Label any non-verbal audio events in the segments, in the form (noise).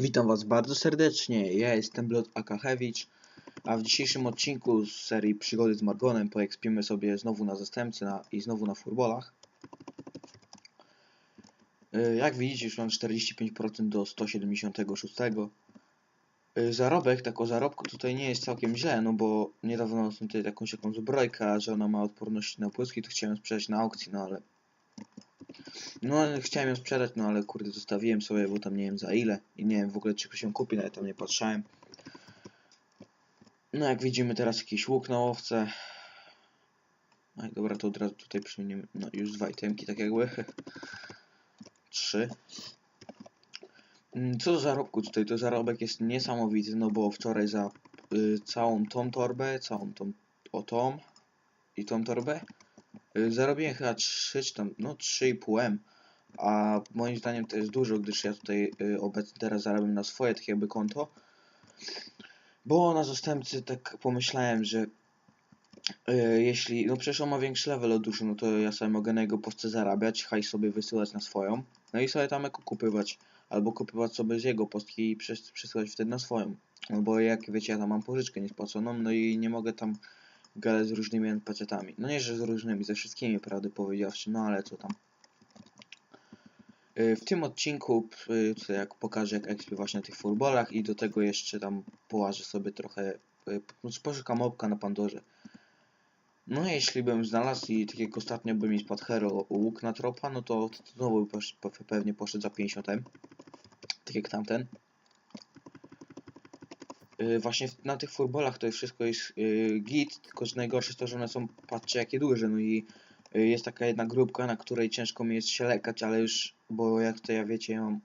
Witam Was bardzo serdecznie, ja jestem Blot Akachewicz, a w dzisiejszym odcinku z serii Przygody z Margonem poekspimy sobie znowu na zastępcy na, i znowu na furbolach. Y, Jak widzicie już mam 45% do 176. Y, Zarobek, tak o zarobku tutaj nie jest całkiem źle, no bo niedawno tutaj jakąś taką zbrojkę, że ona ma odporność na błyski, to chciałem sprzedać na aukcji, no ale no ale chciałem ją sprzedać, no ale kurde zostawiłem sobie, bo tam nie wiem za ile i nie wiem w ogóle czy się kupi, nawet tam nie patrzałem. No jak widzimy teraz jakiś łuk na łowce. No i dobra, to od razu tutaj przyjmiemy, no już dwa itemki tak jakby. (laughs) Trzy. Mm, Co do zarobku tutaj, to zarobek jest niesamowity, no bo wczoraj za y, całą tą torbę, całą tą, o tą i tą torbę zarobiłem chyba 3 czy tam, no 3,5 M. A moim zdaniem to jest dużo, gdyż ja tutaj y, obecnie teraz zarabiam na swoje tak jakby konto. Bo na zastępcy tak pomyślałem, że y, jeśli, no przecież on ma większy level od duszy, no to ja sobie mogę na jego postce zarabiać, hajs sobie wysyłać na swoją, no i sobie tam jako kupywać, albo kupywać sobie z jego postki i przes- przesyłać wtedy na swoją. No bo jak wiecie, ja tam mam pożyczkę niespłaconą, no i nie mogę tam gadać z różnymi NPC-tami. No nie, że z różnymi, ze wszystkimi, prawdę powiedziawszy, no ale co tam. Y, W tym odcinku y, tutaj jak pokażę jak expię właśnie na tych furbolach i do tego jeszcze tam połażę sobie trochę, y, no, poszukam mopka na Pandorze. No jeśli bym znalazł i tak jak ostatnio by mi spadł hero łuk na tropa, no to, to znowu pewnie poszedł za 50 M. Tak jak tamten. Y, Właśnie na tych furbolach to wszystko jest y, git, tylko że najgorsze jest to, że one są, patrzcie jakie duże, no i y, jest taka jedna grupka, na której ciężko mi jest się lekać, ale już, bo jak to ja wiecie, ja mam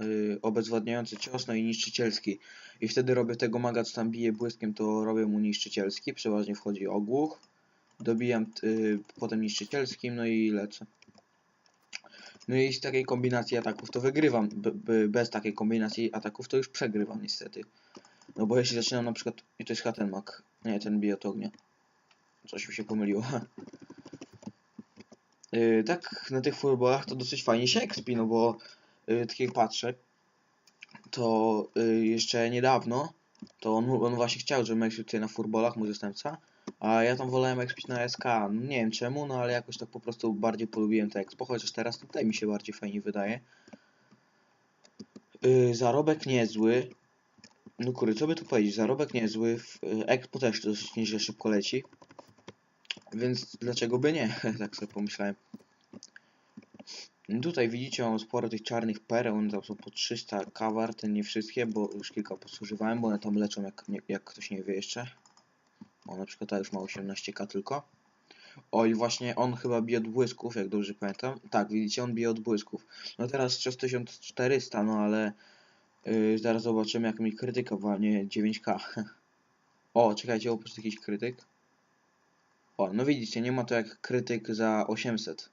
y, obezwładniający cios, no i niszczycielski. I wtedy robię tego maga, co tam bije błyskiem, to robię mu niszczycielski, przeważnie wchodzi ogłuch, dobijam potem niszczycielskim, no i lecę. No i z takiej kombinacji ataków to wygrywam, bez takiej kombinacji ataków to już przegrywam niestety. No bo jeśli zaczynam na przykład, i to jest chyba ten mak, nie, ten bije ognia. Coś mi się pomyliło. Yy, (laughs) tak, na tych furbolach to dosyć fajnie się expi, no bo yy, tak jak patrzę, to yy, jeszcze niedawno, to on, on właśnie chciał, żebym expił tutaj na furbolach, mój zastępca, a ja tam wolałem expić na SK, no nie wiem czemu, no ale jakoś tak po prostu bardziej polubiłem te expo, chociaż teraz tutaj mi się bardziej fajnie wydaje. Yy, zarobek niezły, no kurde, co by tu powiedzieć, zarobek niezły, y, expo też dosyć nieźle szybko leci, więc dlaczego by nie, (laughs) tak sobie pomyślałem. Tutaj widzicie, mam sporo tych czarnych pereł, one tam są po 300 kawar, te nie wszystkie, bo już kilka posłużywałem, bo one tam leczą jak, jak ktoś nie wie jeszcze. O, na przykład ta już ma 18k tylko. O, i właśnie on chyba bije od błysków, jak dobrze pamiętam. Tak, widzicie, on bije od błysków. No teraz cios 1400, no ale yy, zaraz zobaczymy, jak mi krytyka walnie 9k. O, czekajcie, oprócz jakiś krytyk. O, no widzicie, nie ma to jak krytyk za 800.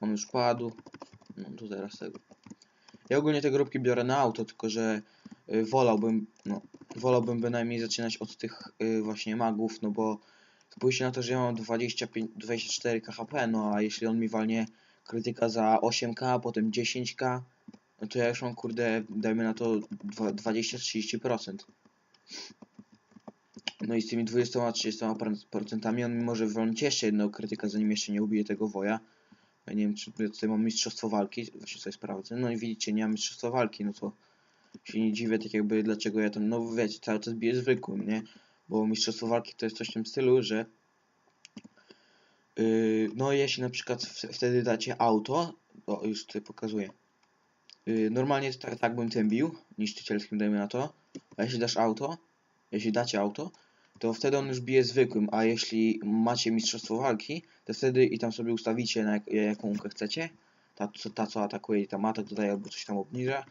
On już padł. No to teraz tego. Ja ogólnie te grupki biorę na auto, tylko że y, wolałbym, no, wolałbym bynajmniej zaczynać od tych y, właśnie magów, no bo spójrzcie na to, że ja mam 25, 24 KHP, no a jeśli on mi walnie krytyka za 8k, a potem 10k, no to ja już mam kurde, dajmy na to 20-30%. No i z tymi 20-30% on może wywalić jeszcze jednego krytyka, zanim jeszcze nie ubije tego woja. Ja nie wiem, czy tutaj mam mistrzostwo walki, właśnie sobie sprawdzę. No i widzicie, nie mam mistrzostwa walki, no to się nie dziwię, tak jakby dlaczego ja tam, no wiecie, cały czas biję zwykłym, nie? Bo mistrzostwo walki to jest coś w tym stylu, że yy, no jeśli na przykład wtedy dacie auto, o już tutaj pokazuję. Yy, normalnie tak, tak bym tym bił, niszczycielskim dajmy na to, a jeśli dasz auto, jeśli dacie auto, to wtedy on już bije zwykłym, a jeśli macie mistrzostwo walki, to wtedy i tam sobie ustawicie na jak, jaką łąkę chcecie, ta, ta co atakuje i tam atak dodaje albo coś tam obniża,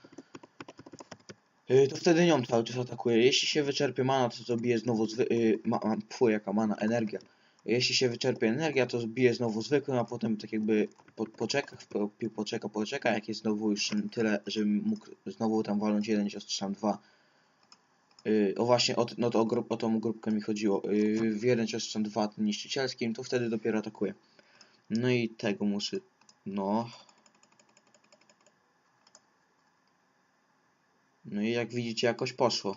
yy, to wtedy nią cały czas atakuje. Jeśli się wyczerpie mana, to to bije znowu zwy... Yy, ma, ma, pfu, jaka mana, energia. Jeśli się wyczerpie energia, to bije znowu zwykłym, a potem tak jakby po, poczeka, po, poczeka, poczeka, jak jest znowu już tyle, żebym mógł znowu tam walnąć jeden cios czy tam dwa. Yy, o właśnie, o, no to o, grup, o tą grupkę mi chodziło. Yy, w jeden cios czy tam dwa tym niszczycielskim, to wtedy dopiero atakuje. No i tego muszę, no. No i jak widzicie jakoś poszło.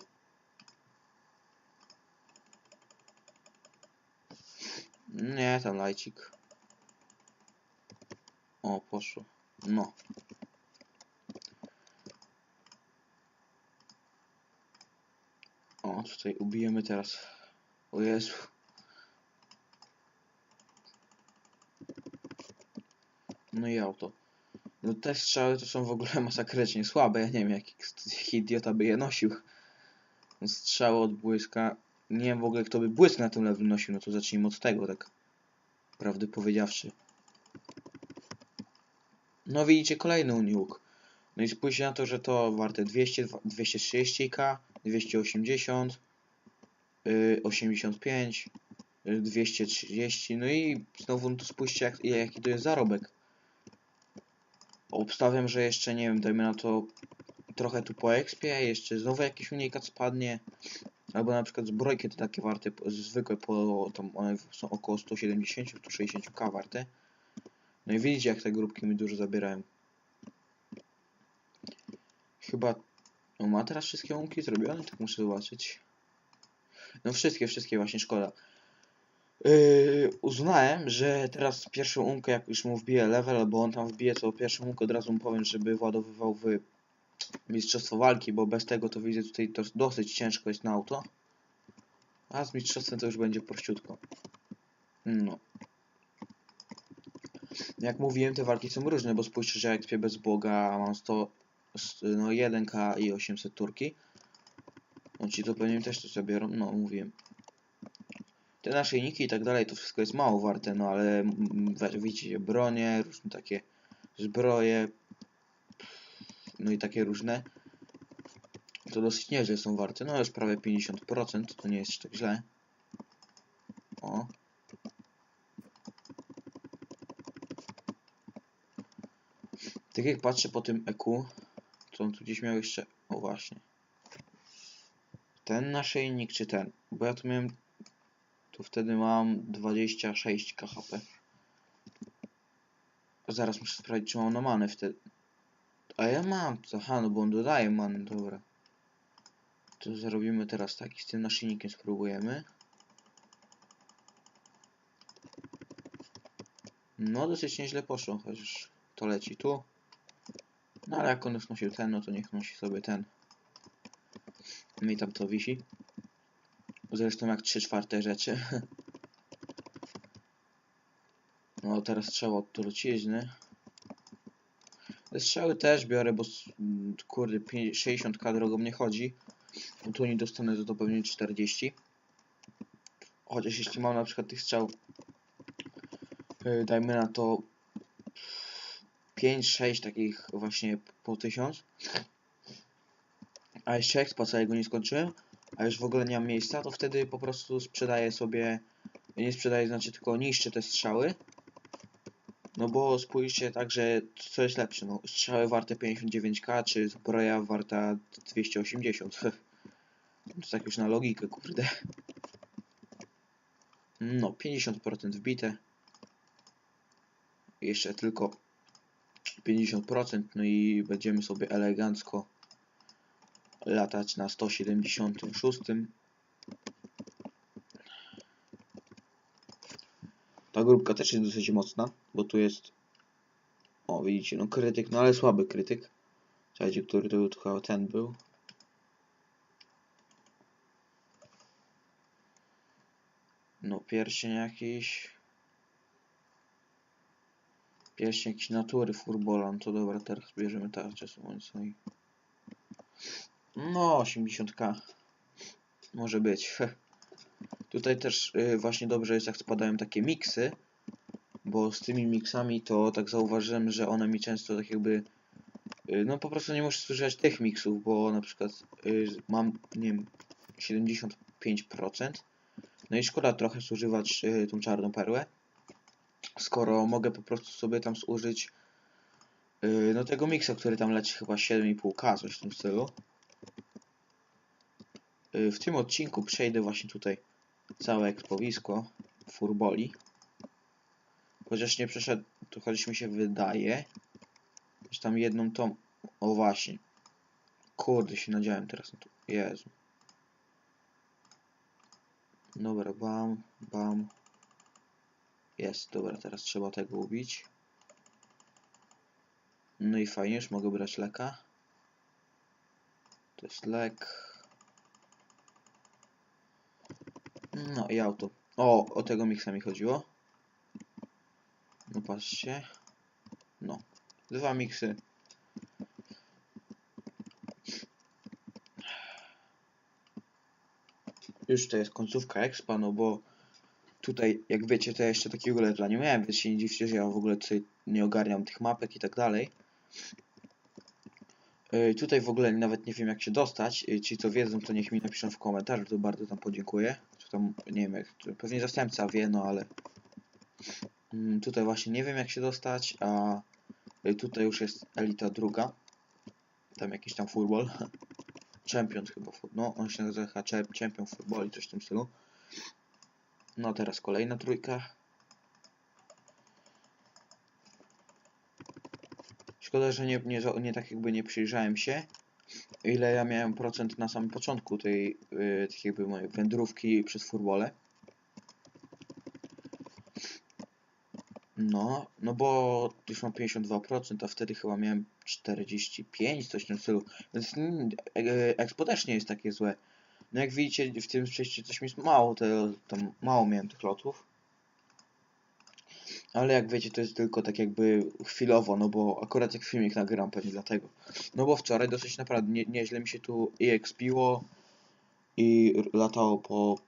Nie, tam lajcik. O, poszło. No. O, tutaj ubijemy teraz. O Jezu. No i auto. No te strzały to są w ogóle (laughs) masakrycznie słabe. Ja nie wiem, jaki, jaki idiota by je nosił. No, strzały od błyska. Nie wiem w ogóle, kto by błysk na tym lewym nosił. No to zacznijmy od tego, tak. Prawdę powiedziawszy. No widzicie, kolejny uniłk. No i spójrzcie na to, że to warte 200, 230k, 280, yy, 85, yy, 230, no i znowu no to spójrzcie jak, jaki to jest zarobek. Obstawiam, że jeszcze nie wiem, dajmy na to trochę tu po expie, jeszcze znowu jakiś unikat spadnie. Albo na przykład zbrojki te takie warte, zwykłe po tam one są około 170-160k warte. No i widzicie jak te grupki mi dużo zabierają. Chyba... No ma teraz wszystkie łąki zrobione? Tak muszę zobaczyć. No wszystkie, wszystkie właśnie, szkoda. Yy, uznałem, że teraz pierwszą umkę, jak już mu wbiję level, bo on tam wbije, to pierwszą umkę od razu mu powiem, żeby władowywał w mistrzostwo walki, bo bez tego to widzę tutaj to dosyć ciężko jest na auto. A z mistrzostwem to już będzie prościutko. No. Jak mówiłem, te walki są różne, bo spójrzcie, że jak śpię bez Boga mam 100, s- no 1k i 800 turki. No ci to pewnie też to sobie biorą, no mówiłem. Te naszyjniki i tak dalej, to wszystko jest mało warte, no ale widzicie, bronie, różne takie zbroje, no i takie różne. To dosyć nieźle są warte, no już prawie 50%, to nie jest tak źle. O. Tak jak patrzę po tym EQ, to on tu gdzieś miał jeszcze, o właśnie. Ten naszyjnik czy ten? Bo ja tu miałem, tu wtedy mam 26 KHP. Zaraz muszę sprawdzić, czy mam na manę wtedy. A ja mam, aha, no bo on dodaje manę, dobra. To zrobimy teraz tak z tym naszyjnikiem spróbujemy. No, dosyć nieźle poszło, chociaż to leci tu. No ale jak on już nosił ten, no to niech nosi sobie ten. Mi tam to wisi. Zresztą jak 3 czwarte rzeczy. (laughs) No teraz strzał od trucizny. Te strzały też biorę, bo s- m, kurde 50 60k drogą nie chodzi. No tu nie dostanę za to pewnie 40. Chociaż jeśli mam na przykład tych strzał yy, dajmy na to 5-6 takich właśnie po 1000 a jeszcze expa całego nie skończyłem a już w ogóle nie mam miejsca to wtedy po prostu sprzedaję sobie nie sprzedaję znaczy tylko niszczę te strzały no bo spójrzcie tak, że co jest lepsze no strzały warte 59k czy zbroja warta 280 (laughs) to tak już na logikę kurde. No 50% wbite. Jeszcze tylko 50%, no i będziemy sobie elegancko latać na 176. Ta grupka też jest dosyć mocna, bo tu jest o widzicie, no krytyk, no ale słaby krytyk. Słuchajcie, który to był, chyba ten był. No pierścień jakiś. Pierścień jakiś natury furbolan, to dobra, teraz bierzemy tarczę słońca i... No, 80k. Może być. (laughs) Tutaj też y, właśnie dobrze jest jak spadają takie miksy, bo z tymi miksami to tak zauważyłem, że one mi często tak jakby y, no po prostu nie muszę zużywać tych miksów, bo na przykład y, mam, nie wiem, 75%. No i szkoda trochę zużywać tą czarną perłę, skoro mogę po prostu sobie tam zużyć no tego miksa, który tam leci chyba 7,5k, coś w tym stylu. W tym odcinku przejdę właśnie tutaj całe ekspowisko furboli. Chociaż nie przeszedł, to chociaż mi się wydaje, że tam jedną tą, o właśnie. Kurde, się nadziałem teraz na to. Jezu. Dobra, bam, bam. Jest, dobra, teraz trzeba tego ubić. No i fajnie, już mogę brać leka. To jest lek. No i auto. O, o tego miksa mi chodziło. No patrzcie. No. Dwa miksy. Już to jest końcówka expa, no bo tutaj, jak wiecie, to ja jeszcze takiego levela nie miałem, więc się nie dziwcie, że ja w ogóle tutaj nie ogarniam tych mapek i tak dalej. Yy, tutaj w ogóle nawet nie wiem jak się dostać. Yy, ci co wiedzą, to niech mi napiszą w komentarzu, to bardzo tam podziękuję. Tam, nie wiem, jak, pewnie zastępca wie, no ale... Yy, tutaj właśnie nie wiem jak się dostać, a tutaj już jest elita druga. Tam jakiś tam futbol. (laughs) Champion chyba, no on się nazywa Champion Football i coś w tym stylu. No teraz kolejna trójka. Szkoda, że nie, nie, nie tak jakby nie przyjrzałem się, ile ja miałem procent na samym początku tej yy, jakby mojej wędrówki przez furbole. No, no bo już mam 52%, a wtedy chyba miałem 45, coś w tym stylu. Więc mm, e- Expo też nie jest takie złe. No jak widzicie, w tym przejściu coś mi mało, to tam mało miałem tych lotów. Ale jak wiecie, to jest tylko tak jakby chwilowo, no bo akurat jak filmik nagram pewnie dlatego. No bo wczoraj dosyć naprawdę nie, nieźle mi się tu i expiło i latało po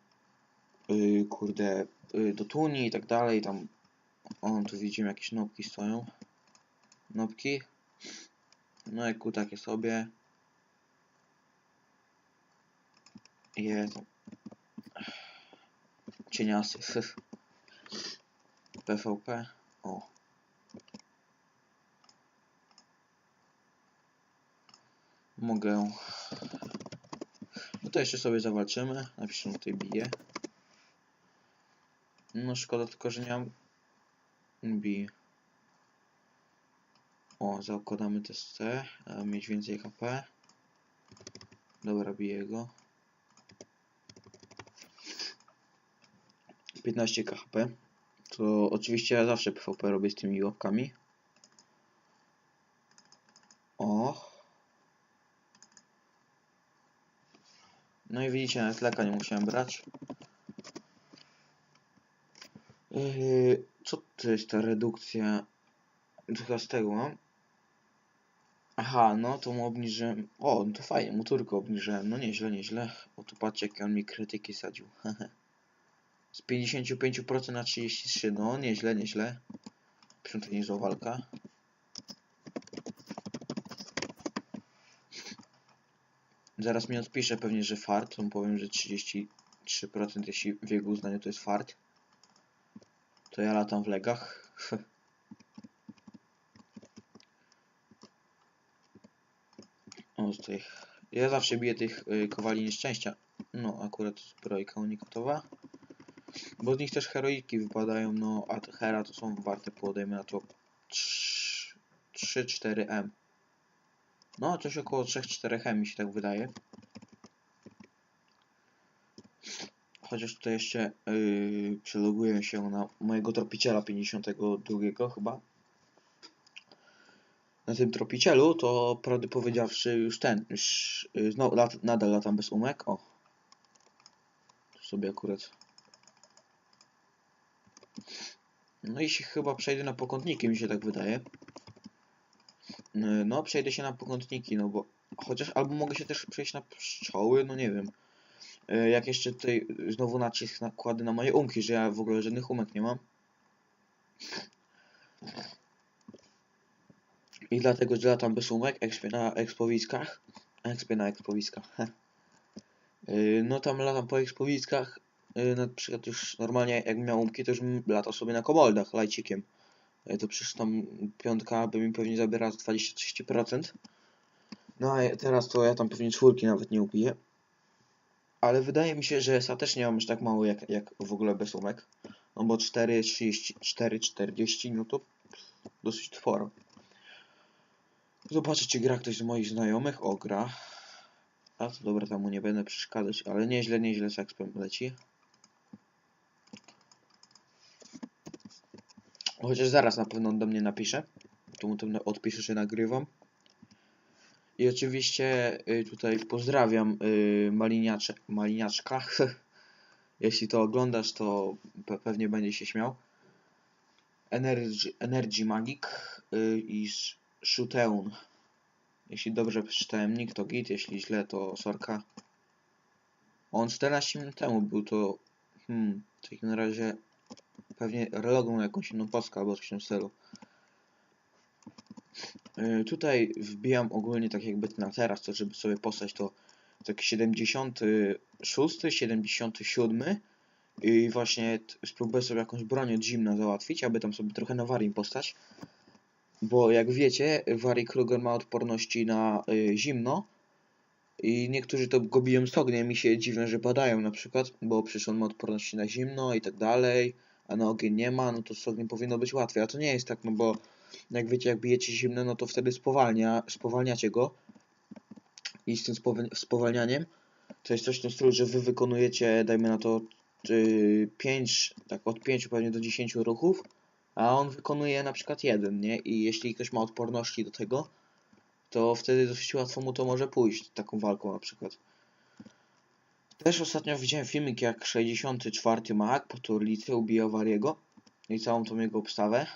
y, kurde y, do tuni i tak dalej, tam o, tu widzimy jakieś nopki stoją. Nopki. No jak takie sobie. Jezu. Cieniasy. (laughs) PvP. O. Mogę. No to jeszcze sobie zawalczymy. Napiszę tutaj bije. No szkoda tylko, że nie mam bije. O, zakładamy test C, aby mieć więcej HP. Dobra, biję go. 15 KHP. To oczywiście ja zawsze PvP robię z tymi łapkami. O. No i widzicie, nawet leka nie musiałem brać. Yy, co to jest ta redukcja? Chyba z tego mam. Aha, no to mu obniżyłem. O, no to fajnie, mu tylko obniżyłem. No nieźle, nieźle. O tu patrzcie, jakie on mi krytyki sadził. (laughs) Z 55% na 33, no nieźle, nieźle. To niezła walka. Zaraz mi odpisze pewnie, że fart. Mu powiem, że 33% jeśli w jego uznaniu to jest fart. To ja latam w legach. (laughs) O, tutaj. Ja zawsze biję tych y, kowali nieszczęścia. No, akurat zbrojka unikatowa. Bo z nich też heroiki wypadają, no, a hera to są warte podejmy na to 3-4 M. No, coś około 3-4 M mi się tak wydaje. Chociaż tutaj jeszcze yy, przeloguję się na mojego tropiciela 52 chyba. Na tym tropicielu to prawdę powiedziawszy już ten, już yy, znowu lat, nadal latam bez umek. O. Sobie akurat. No i się chyba przejdę na pokątniki, mi się tak wydaje. Yy, No, przejdę się na pokątniki, no bo chociaż albo mogę się też przejść na pszczoły, no nie wiem. Yy, Jak jeszcze tutaj znowu nacisk nakładę na moje umki, że ja w ogóle żadnych umek nie mam. I dlatego, że latam bez umek, ekspię na ekspowiskach. Ekspię na ekspowiskach. Yy, No tam latam po ekspowiskach. Yy, Na przykład już normalnie jak miał umki, to już bym latał sobie na komoldach lajcikiem. Yy, To przecież tam piątka by mi pewnie zabierała z 20-30%. No a teraz to ja tam pewnie czwórki nawet nie upiję. Ale wydaje mi się, że SA też nie mam aż tak mało jak, jak w ogóle bez umek. No bo 4, 34, 40, no to dosyć sporo. Zobaczę, czy gra ktoś z moich znajomych. O, gra. A to dobra, tam mu nie będę przeszkadzać, ale nieźle, nieźle z leci. Chociaż zaraz na pewno on do mnie napisze. To mu tam odpiszę, że nagrywam. I oczywiście y, tutaj pozdrawiam y, Maliniacze, Maliniaczka. (laughs) Jeśli to oglądasz, to pe pewnie będzie się śmiał. Energy, Energy Magic y, i Sh- Shuteun. Jeśli dobrze przeczytałem nick, to git, jeśli źle, to sorka. On 14 minut temu był to... Hmm, w takim razie pewnie relogą jakąś inną Polskę albo coś w tym stylu. Yy, tutaj wbijam ogólnie tak jakby na teraz, to żeby sobie postać to taki 76, 77 i właśnie spróbuję sobie jakąś broń od zimna załatwić, aby tam sobie trochę na Warii postać. Bo jak wiecie, Wari Kruger ma odporności na y, zimno i niektórzy to go biją z ogniem i się dziwią, że padają na przykład, bo przecież on ma odporności na zimno i tak dalej, a na ogień nie ma, no to z ogniem powinno być łatwiej, a to nie jest tak, no bo jak wiecie, jak bijecie zimne, no to wtedy spowalnia, spowalniacie go i z tym spowa- spowalnianiem to jest coś w tym stylu, że wy wykonujecie, dajmy na to, y, 5, tak od 5 pewnie do 10 ruchów, a on wykonuje na przykład jeden, nie? I jeśli ktoś ma odporności do tego, to wtedy dosyć łatwo mu to może pójść, taką walką na przykład. Też ostatnio widziałem filmik, jak 64 Mag po turlicy ubijał Wariego i całą tą jego obstawę.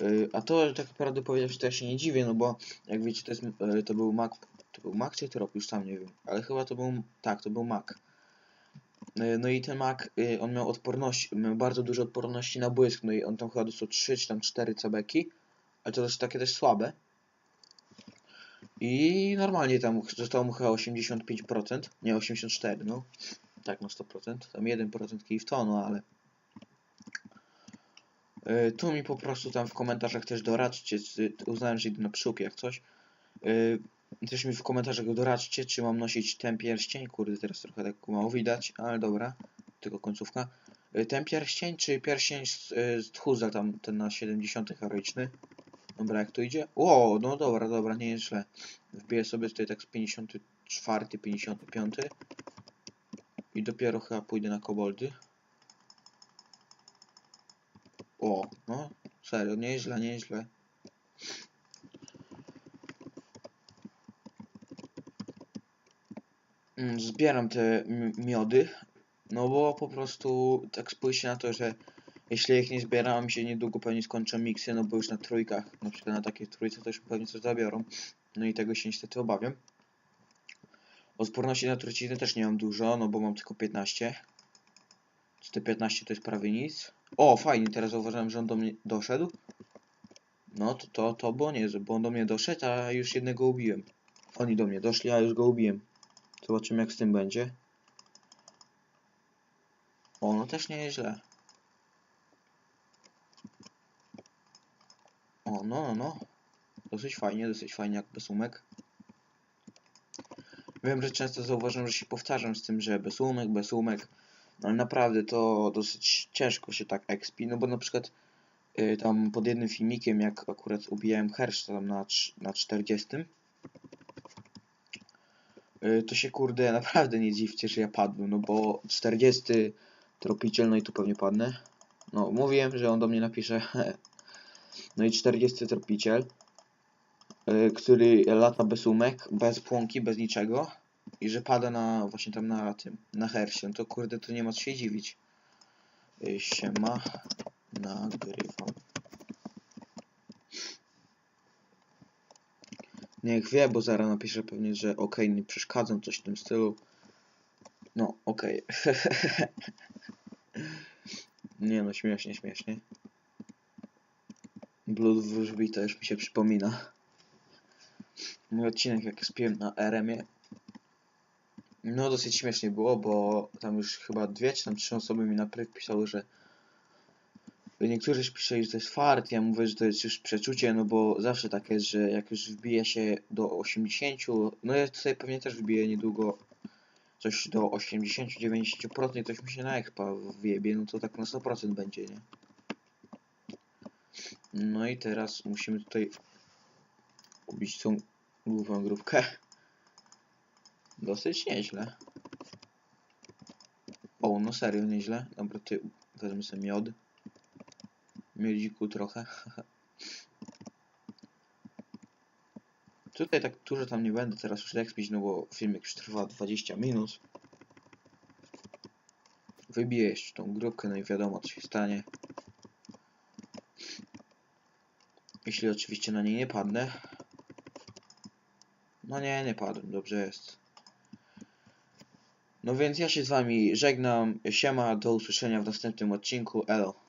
Yy, a to tak naprawdę powiedziawszy, to ja się nie dziwię, no bo jak wiecie, to, jest, yy, to był Mag, to był Mag czy Trop, już sam nie wiem, ale chyba to był, tak, to był Mag. Yy, No i ten Mag, yy, on miał odporność, miał bardzo dużo odporności na błysk, no i on tam chyba dostał 3 czy tam 4 cebeki, ale to też takie też słabe. I normalnie tam zostało mu chyba 85%, nie 84, no. Tak, no 100%. Tam 1% kij w to, no ale... Yy, tu mi po prostu tam w komentarzach też doradźcie, uznałem, że idę na przód jak coś. Yy, też mi w komentarzach doradźcie, czy mam nosić ten pierścień, kurde teraz trochę tak mało widać, ale dobra, tylko końcówka. Yy, ten pierścień, czy pierścień z, yy, z Tchuza, tam ten na 70 heroiczny. Dobra, jak to idzie? O, no dobra, dobra, nie jest źle. Wbiję sobie tutaj tak z 54, 55. I dopiero chyba pójdę na koboldy. O, no, serio, nieźle, nieźle. Mm, Zbieram te miody, no bo po prostu tak spójrzcie na to, że jeśli ich nie zbieram, się niedługo pewnie skończą miksy, no bo już na trójkach, na przykład na takiej trójce już pewnie coś zabiorą. No i tego się niestety obawiam. Odporności na trucizny też nie mam dużo, no bo mam tylko 15. Czy te 15 to jest prawie nic. O, fajnie, teraz zauważyłem, że on do mnie doszedł. No to to, to było niezłe, bo on do mnie doszedł, a już jednego ubiłem. Oni do mnie doszli, a już go ubiłem. Zobaczymy jak z tym będzie. O, no też nie jest źle. O, no, no, no. Dosyć fajnie, dosyć fajnie jak besumek. Wiem, że często zauważam, że się powtarzam z tym, że besumek, besumek. No ale naprawdę to dosyć ciężko się tak expi, no bo na przykład y, tam pod jednym filmikiem, jak akurat ubijałem hersz tam na, na 40, y, to się kurde (laughs) naprawdę nie dziwcie, że ja padłem, no bo 40 tropiciel, no i tu pewnie padnę. No, mówiłem, że on do mnie napisze. (laughs) No i 40 tropiciel, y, który lata bez umek, bez płonki, bez niczego. I że pada na właśnie tam na tym, na hersie. No to kurde, to nie ma co się dziwić. Y, Siema, nagrywam. Niech wie, bo zaraz napisze pewnie, że okej, nie przeszkadzam, coś w tym stylu. No, okej. (laughs) nie no, śmiesznie, śmiesznie. Blood wróżbi to już mi się przypomina. Mój odcinek jak spiłem na RM-ie. No dosyć śmiesznie było, bo tam już chyba dwie czy tam trzy osoby mi na pryw pisały, że niektórzy pisali, że to jest fart, ja mówię, że to jest już przeczucie, no bo zawsze tak jest, że jak już wbije się do 80, no ja tutaj pewnie też wbiję niedługo coś do 80-90% i ktoś mi się na expa wjebie, no to tak na 100% będzie, nie? No i teraz musimy tutaj ubić tą główną grupkę. Dosyć nieźle. O, no serio, nieźle. Dobra, ty wezmę sobie miod. Miodziku trochę. (laughs) Tutaj tak dużo tam nie będę teraz już expić, no bo filmik już trwa 20 minut. Wybiję jeszcze tą grupkę, no i wiadomo co się stanie. Jeśli oczywiście na niej nie padnę. No nie, nie padłem, dobrze jest. No więc ja się z wami żegnam. Siema, do usłyszenia w następnym odcinku. Elo.